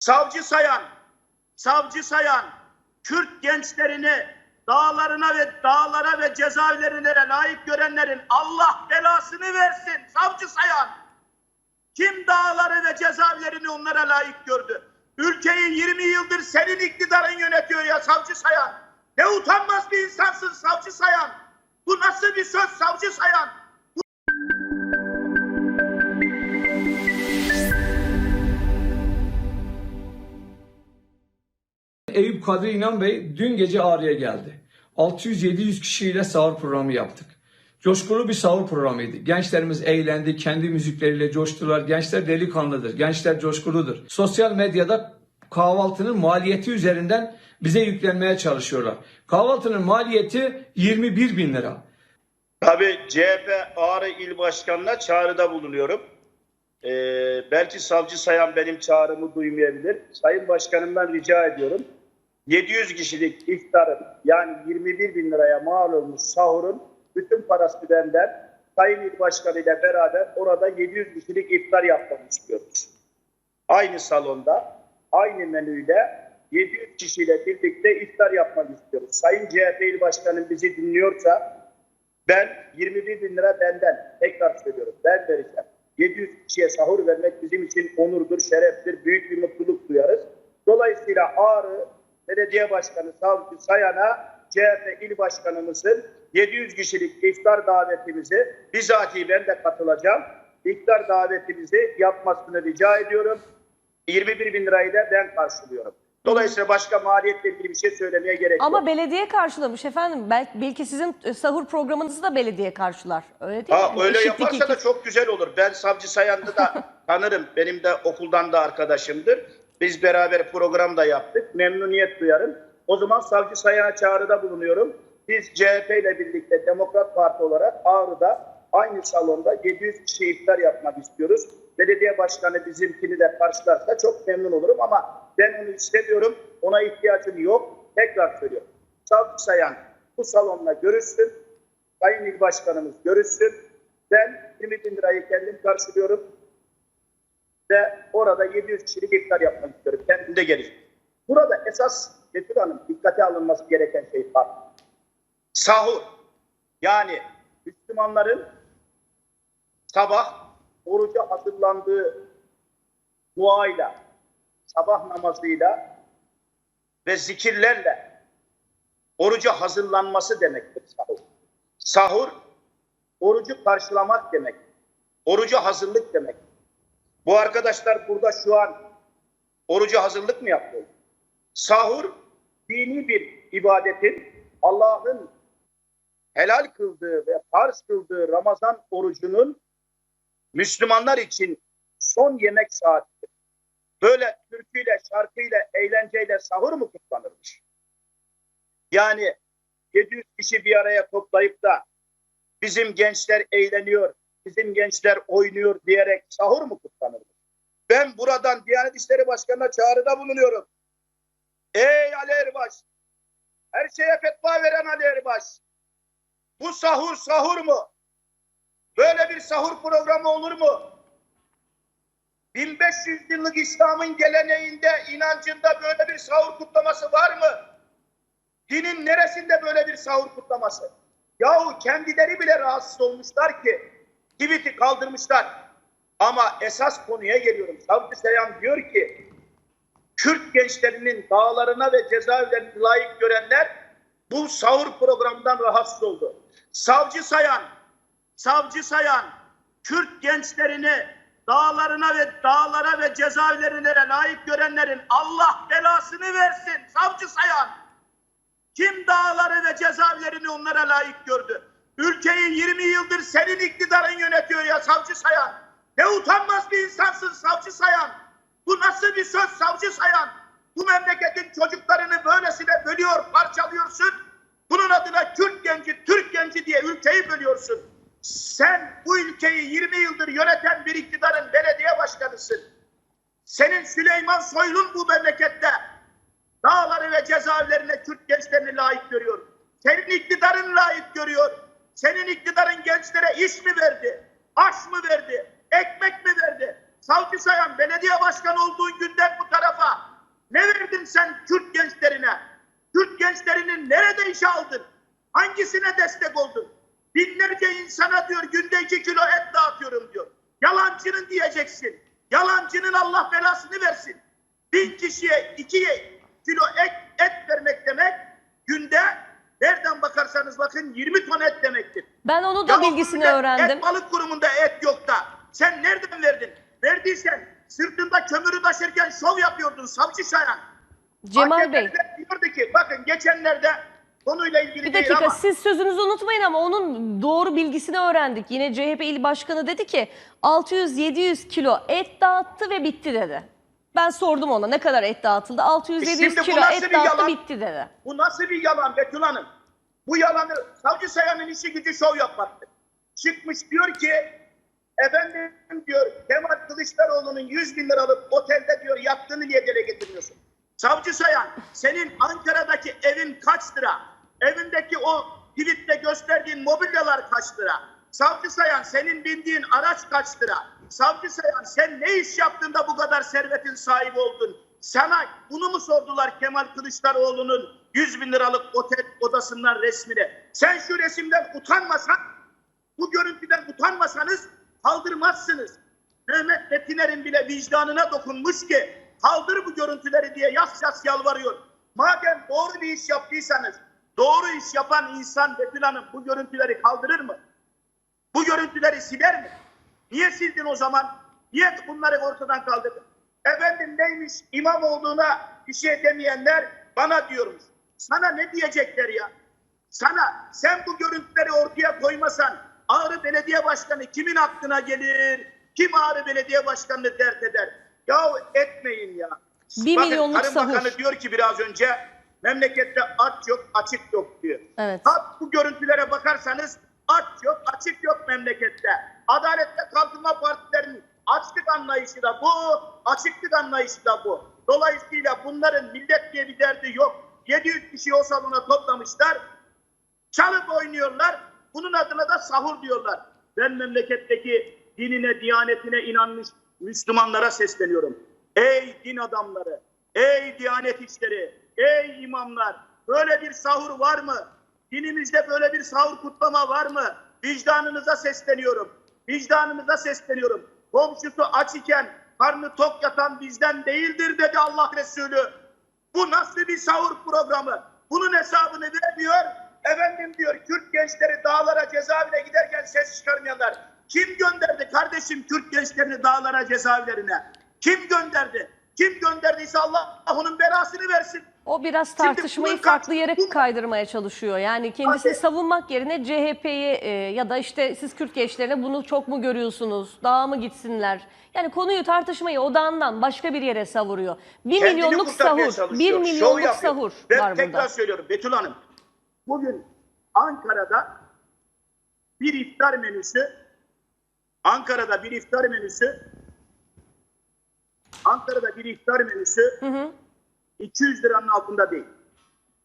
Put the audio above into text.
savcı sayan, savcı sayan Kürt gençlerini dağlarına ve dağlara ve cezaevlerine layık görenlerin Allah belasını versin. Savcı sayan. Kim dağları ve cezaevlerini onlara layık gördü? Ülkeyi 20 yıldır senin iktidarın yönetiyor ya savcı sayan. Ne utanmaz bir insansın savcı sayan. Bu nasıl bir söz savcı sayan? Eyüp Kadri İnan Bey dün gece Ağrı'ya geldi. 600-700 kişiyle sahur programı yaptık. Coşkulu bir sahur programıydı. Gençlerimiz eğlendi, kendi müzikleriyle coştular. Gençler delikanlıdır, gençler coşkuludur. Sosyal medyada kahvaltının maliyeti üzerinden bize yüklenmeye çalışıyorlar. Kahvaltının maliyeti 21 bin lira. Tabii CHP Ağrı İl Başkanı'na çağrıda bulunuyorum. Ee, belki savcı sayan benim çağrımı duymayabilir. Sayın Başkanımdan rica ediyorum. 700 kişilik iftarın yani 21 bin liraya mal olmuş sahurun bütün parası benden Sayın İl Başkanı ile beraber orada 700 kişilik iftar yapmak istiyoruz. Aynı salonda, aynı menüyle 700 kişiyle birlikte iftar yapmak istiyoruz. Sayın CHP İl Başkanım bizi dinliyorsa ben 21 bin lira benden tekrar söylüyorum ben vereceğim. 700 kişiye sahur vermek bizim için onurdur, şereftir, büyük bir mutluluk duyarız. Dolayısıyla Ağrı Belediye Başkanı Savcı Sayan'a CHP İl Başkanımızın 700 kişilik iftar davetimizi bizatihi ben de katılacağım. İftar davetimizi yapmasını rica ediyorum. 21 bin lirayı da ben karşılıyorum. Dolayısıyla başka maliyetle ilgili bir şey söylemeye gerek yok. Ama belediye karşılamış efendim. Belki, belki sizin e, sahur programınızı da belediye karşılar. Öyle değil Ha, mi? öyle Eşitlik yaparsa da iki- çok güzel olur. Ben Savcı Sayan'ı da tanırım. Benim de okuldan da arkadaşımdır. Biz beraber program da yaptık. Memnuniyet duyarım. O zaman Savcı Sayan'a çağrıda bulunuyorum. Biz CHP ile birlikte Demokrat Parti olarak Ağrı'da aynı salonda 700 kişi iftar yapmak istiyoruz. Belediye başkanı bizimkini de karşılarsa çok memnun olurum ama ben onu istemiyorum. Ona ihtiyacım yok. Tekrar söylüyorum. Savcı Sayan bu salonla görüşsün. Sayın İl Başkanımız görüşsün. Ben 20 bin lirayı kendim karşılıyorum. Ve orada 700 kişilik iftar yapmak istiyorum. Kendim de gelir. Burada esas Betül Hanım dikkate alınması gereken şey var. Sahur. Yani Müslümanların sabah oruca hazırlandığı duayla, sabah namazıyla ve zikirlerle oruca hazırlanması demektir sahur. Sahur, orucu karşılamak demek. Oruca hazırlık demek. Bu arkadaşlar burada şu an oruca hazırlık mı yapıyor? Sahur, dini bir ibadetin Allah'ın helal kıldığı ve farz kıldığı Ramazan orucunun Müslümanlar için son yemek saatidir. Böyle türküyle, şarkıyla, eğlenceyle sahur mu kutlanırmış? Yani 700 kişi bir araya toplayıp da bizim gençler eğleniyor, bizim gençler oynuyor diyerek sahur mu kutlanır? Ben buradan Diyanet İşleri Başkanı'na çağrıda bulunuyorum. Ey Ali Erbaş! Her şeye fetva veren Ali Erbaş! Bu sahur sahur mu? Böyle bir sahur programı olur mu? 1500 yıllık İslam'ın geleneğinde, inancında böyle bir sahur kutlaması var mı? Dinin neresinde böyle bir sahur kutlaması? Yahu kendileri bile rahatsız olmuşlar ki tweet'i kaldırmışlar. Ama esas konuya geliyorum. Savcı Seyhan diyor ki Kürt gençlerinin dağlarına ve cezaevlerine layık görenler bu sahur programından rahatsız oldu. Savcı Sayan, Savcı Sayan Kürt gençlerini dağlarına ve dağlara ve cezaevlerine layık görenlerin Allah belasını versin. Savcı Sayan. Kim dağları ve cezaevlerini onlara layık gördü? Ülkeyi 20 yıldır senin iktidarın yönetiyor ya savcı sayan. Ne utanmaz bir insansın savcı sayan. Bu nasıl bir söz savcı sayan? Bu memleketin çocuklarını böylesine bölüyor, parçalıyorsun. Bunun adına Kürt genci, Türk genci diye ülkeyi bölüyorsun. Sen bu ülkeyi 20 yıldır yöneten bir iktidarın belediye başkanısın. Senin Süleyman Soylu'nun bu memlekette dağları ve cezaevlerine Kürt gençlerini layık görüyor. Senin iktidarın layık görüyor. Senin iktidarın gençlere iş mi verdi? Aş mı verdi? Ekmek mi verdi? Savcı Sayan belediye başkanı olduğun günden bu tarafa ne verdin sen Kürt gençlerine? Kürt gençlerinin nerede işe aldın? Hangisine destek oldun? Binlerce insana diyor günde iki kilo et dağıtıyorum diyor. Yalancının diyeceksin. Yalancının Allah belasını versin. Bin kişiye iki kilo et, et vermek demek günde nereden bakarsanız bakın 20 ton et demektir. Ben onu da Ya bilgisini öğrendim. Et balık kurumunda et yok da sen nereden verdin? Verdiysen sırtında kömürü taşırken şov yapıyordun savcı sayan. Cemal Bey. Diyordu ki bakın geçenlerde konuyla ilgili Bir değil dakika ama siz sözünüzü unutmayın ama onun doğru bilgisini öğrendik. Yine CHP il başkanı dedi ki 600-700 kilo et dağıttı ve bitti dedi. Ben sordum ona ne kadar et dağıtıldı. 600-700 E kilo et dağıttı yalan? bitti dedi. bu nasıl bir yalan Betül Hanım? Bu yalanı savcı sayanın işi gücü şov yapmaktır. Çıkmış diyor ki efendim diyor Kemal Kılıçdaroğlu'nun 100 bin liralık otelde diyor yattığını niye dile getirmiyorsun? Savcı Sayan senin Ankara'daki evin kaç lira? Evindeki o tweette gösterdiğin mobilyalar kaç lira? Savcı Sayan senin bindiğin araç kaç lira? Savcı Sayan sen ne iş yaptığında bu kadar servetin sahibi oldun? Sana bunu mu sordular Kemal Kılıçdaroğlu'nun 100 bin liralık otel odasından resmini? Sen şu resimden utanmasan bu görüntüden utanmasanız kaldırmazsınız. Mehmet Betiner'in bile vicdanına dokunmuş ki kaldır bu görüntüleri diye yas yas yalvarıyor. Madem doğru bir iş yaptıysanız doğru iş yapan insan Betül Hanım bu görüntüleri kaldırır mı? Bu görüntüleri siler mi? Niye sildin o zaman? Niye bunları ortadan kaldırdın? Efendim neymiş imam olduğuna bir şey demeyenler bana diyormuş. Sana ne diyecekler ya? Sana sen bu görüntüleri ortaya koymasan Ağrı Belediye Başkanı kimin aklına gelir? Kim Ağrı Belediye Başkanı'nı dert eder? Ya etmeyin ya. Bir Bakın, milyonluk Tarım sahur. Bakanı diyor ki biraz önce memlekette aç yok açık yok diyor. Evet. Hat bu görüntülere bakarsanız aç yok açık yok memlekette. Adalet ve Kalkınma Partilerinin açlık anlayışı da bu, açıklık anlayışı da bu. Dolayısıyla bunların millet diye bir derdi yok. 700 kişi o salona toplamışlar. Çalıp oynuyorlar. Bunun adına da sahur diyorlar. Ben memleketteki dinine, diyanetine inanmış Müslümanlara sesleniyorum. Ey din adamları, ey diyanet işleri, ey imamlar, böyle bir sahur var mı? Dinimizde böyle bir sahur kutlama var mı? Vicdanınıza sesleniyorum. Vicdanınıza sesleniyorum. Komşusu aç iken karnı tok yatan bizden değildir dedi Allah Resulü. Bu nasıl bir sahur programı? Bunun hesabını vermiyor. Efendim diyor Kürt gençleri dağlara cezaevine giderken ses çıkarmayanlar. Kim gönderdi kardeşim Kürt gençlerini dağlara cezaevlerine? Kim gönderdi? Kim gönderdiyse Allah onun belasını versin. O biraz Şimdi tartışmayı bunun farklı yere kaydırmaya çalışıyor. Yani kendisini Hadi. savunmak yerine CHP'yi e, ya da işte siz Kürt gençlerine bunu çok mu görüyorsunuz? Dağa mı gitsinler? Yani konuyu tartışmayı odağından başka bir yere savuruyor. Bir Kendini milyonluk sahur, bir milyonluk sahur Ben var tekrar burada. söylüyorum Betül Hanım. Bugün Ankara'da bir iftar menüsü Ankara'da bir iftar menüsü Ankara'da bir iftar menüsü Hı hı. 200 liranın altında değil.